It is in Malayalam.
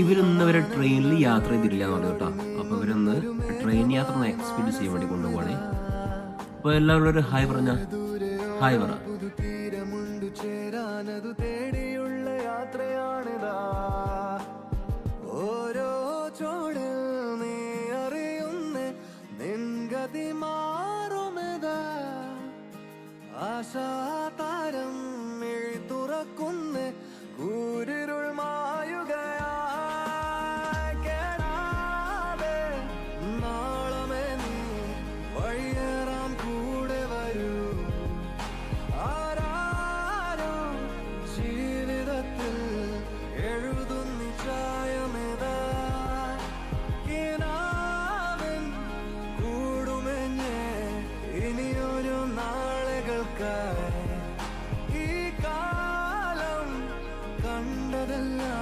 ഇവരൊന്നും അവരെ ട്രെയിനിൽ യാത്ര ചെയ്തിട്ടില്ല എന്ന് പറഞ്ഞു കേട്ടോ. അപ്പോൾ ഇവരൊന്ന് ട്രെയിൻ യാത്ര ഒന്ന് എക്സ്പീരിയൻസ് ചെയ്യാൻ വേണ്ടി കൊണ്ടുപോകണേ അപ്പോൾ എല്ലാവരും ഒരു ഹായ് പറഞ്ഞ ഹായ് പറ. ആശാ താരം നാളമേ നീ വഴിയേറാൻ കൂടെ വരൂ. ആരാരോ ജീവിതത്തിൽ എഴുതുന്നി ചായമേതാ? കിനാവിൻ കൂടുമെഞ്ഞ് ഇനിയൊരു നാളുകൾക്കായി. ഈ കാലം കണ്ടതെല്ലാം